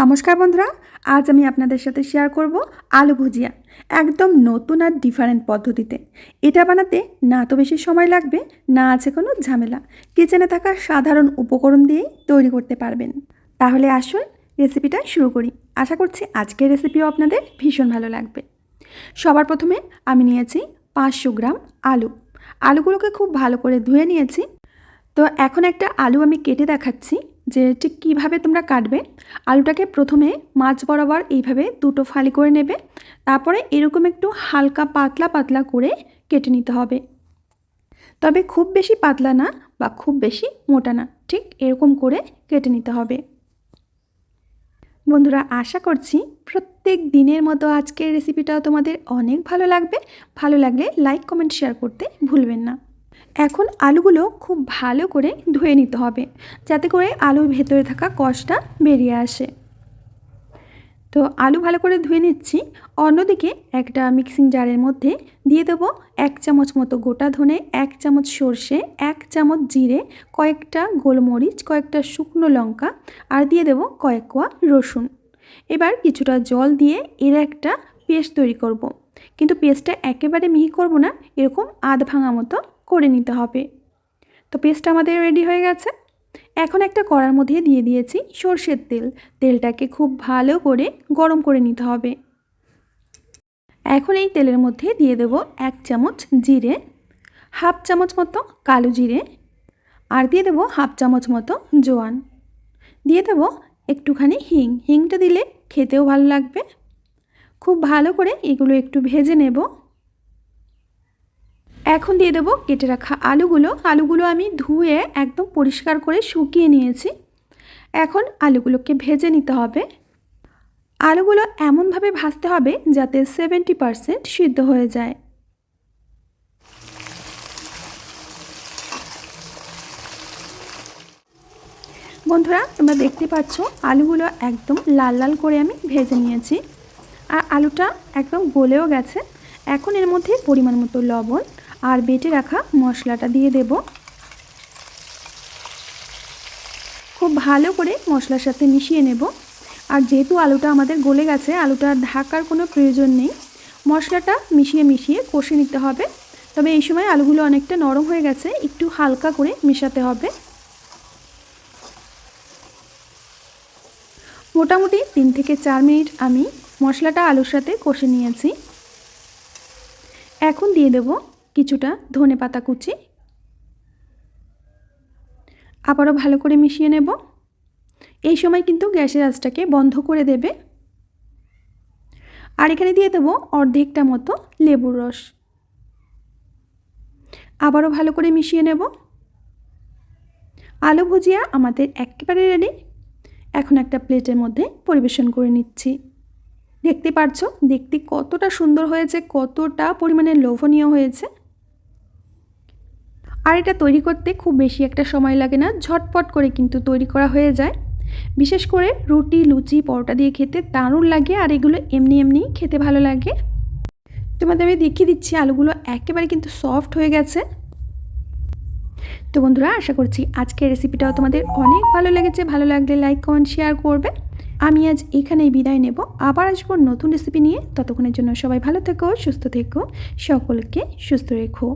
নমস্কার বন্ধুরা, আজ আমি আপনাদের সাথে শেয়ার করব আলু ভুজিয়া, একদম নতুন আর ডিফারেন্ট পদ্ধতিতে। এটা বানাতে না তো বেশি সময় লাগবে, না আছে কোনো ঝামেলা। কিচেনে থাকা সাধারণ উপকরণ দিয়েই তৈরি করতে পারবেন। তাহলে আসুন রেসিপিটা শুরু করি। আশা করছি আজকের রেসিপিও আপনাদের ভীষণ ভালো লাগবে। সবার প্রথমে আমি নিয়েছি পাঁচশো গ্রাম আলু। আলুগুলোকে খুব ভালো করে ধুয়ে নিয়েছি। তো এখন একটা আলু আমি কেটে দেখাচ্ছি। যে ঠিক কীভাবে তোমরা কাটবে, আলুটাকে প্রথমে মাছ বরাবর এইভাবে দুটো ফালি করে নেবে, তারপরে এরকম একটু হালকা পাতলা পাতলা করে কেটে নিতে হবে। তবে খুব বেশি পাতলা না বা খুব বেশি মোটা না, ঠিক এরকম করে কেটে নিতে হবে। বন্ধুরা, আশা করছি প্রত্যেক দিনের মতো আজকের রেসিপিটাও তোমাদের অনেক ভালো লাগবে। ভালো লাগলে লাইক কমেন্ট শেয়ার করতে ভুলবেন না। এখন আলুগুলো খুব ভালো করে ধুয়ে নিতে হবে, যাতে করে আলুর ভেতরে থাকা কষটা বেরিয়ে আসে তো আলু ভালো করে ধুয়ে নিচ্ছি, অন্যদিকে একটা মিক্সিং জারের মধ্যে দিয়ে দেবো এক চামচ মতো গোটা ধনে, এক চামচ সর্ষে, এক চামচ জিরে, কয়েকটা গোলমরিচ, কয়েকটা শুকনো লঙ্কা আর দিয়ে দেবো কয়েক কোয়া রসুন এবার কিছুটা জল দিয়ে এর একটা পেস্ট তৈরি করব। কিন্তু পেস্টটা একেবারে মিহি করব না, এরকম আধ ভাঙা মতো করে নিতে হবে। তো পেস্টটা আমাদের রেডি হয়ে গেছে। এখন একটা কড়ার মধ্যে দিয়ে দিয়েছি সর্ষের তেল। তেলটাকে খুব ভালো করে গরম করে নিতে হবে। এখন এই তেলের মধ্যে দিয়ে দেব এক চামচ জিরে, হাফ চামচ মতো কালো জিরে আর দিয়ে দেবো হাফ চামচ মতো জোয়ান। দিয়ে দেবো একটুখানি হিং। হিংটা দিলে খেতেও ভালো লাগবে। খুব ভালো করে এগুলো একটু ভেজে নেব। এখন দিয়ে দেবো কেটে রাখা আলুগুলো। আলুগুলো আমি ধুয়ে একদম পরিষ্কার করে শুকিয়ে নিয়েছি। এখন আলুগুলোকে ভেজে নিতে হবে। আলুগুলো এমনভাবে ভাজতে হবে যাতে সেভেন্টি পারসেন্ট সিদ্ধ হয়ে যায়। বন্ধুরা, তোমরা দেখতে পাচ্ছ, আলুগুলো একদম লাল লাল করে আমি ভেজে নিয়েছি। আর আলুটা একদম গলেও গেছে। এখন এর মধ্যে পরিমাণ মতো লবণ আর বেটে রাখা মশলাটা দিয়ে দেব। খুব ভালো করে মশলার সাথে মিশিয়ে নেব। আর যেহেতু আলুটা আমাদের গলে গেছে, আলুটা ঢাকার কোনো প্রয়োজন নেই, মশলাটা মিশিয়ে মিশিয়ে কষে নিতে হবে। তবে এই সময় আলুগুলো অনেকটা নরম হয়ে গেছে, একটু হালকা করে মেশাতে হবে। মোটামুটি তিন থেকে চার মিনিট আমি মশলাটা আলুর সাথে কষে নিয়েছি। এখন দিয়ে দেব কিছুটা ধনে পাতা কুচি। আবারও ভালো করে মিশিয়ে নেব। এই সময় কিন্তু গ্যাসের আঁচটাকে বন্ধ করে দেবে। আর এখানে দিয়ে দেবো অর্ধেকটা মতো লেবুর রস। আবারও ভালো করে মিশিয়ে নেব। আলু ভুজিয়া আমাদের একেবারে রেডি এখন একটা প্লেটের মধ্যে পরিবেশন করে নিচ্ছি। দেখতে পারছ? দেখতে কতটা সুন্দর হয়েছে, কতটা পরিমাণে লোভনীয় হয়েছে। আর এটা তৈরি করতে খুব বেশি একটা সময় লাগে না, ঝটপট করে কিন্তু তৈরি করা হয়ে যায়। বিশেষ করে রুটি, লুচি, পরোটা দিয়ে খেতে দারুণ লাগে আর এগুলো এমনি এমনি খেতে ভালো লাগে। তোমাদের আমি দেখিয়ে দিচ্ছি আলুগুলো একেবারে কিন্তু সফট হয়ে গেছে। তো বন্ধুরা, আশা করছি আজকের রেসিপিটাও তোমাদের অনেক ভালো লেগেছে। ভালো লাগলে লাইক কমেন্ট শেয়ার করবে। আমি আজ এখানেই বিদায় নেব। আবার আসব নতুন রেসিপি নিয়ে। ততক্ষণের জন্য সবাই ভালো থেকো, সুস্থ থেকো, সকলকে সুস্থ রেখো।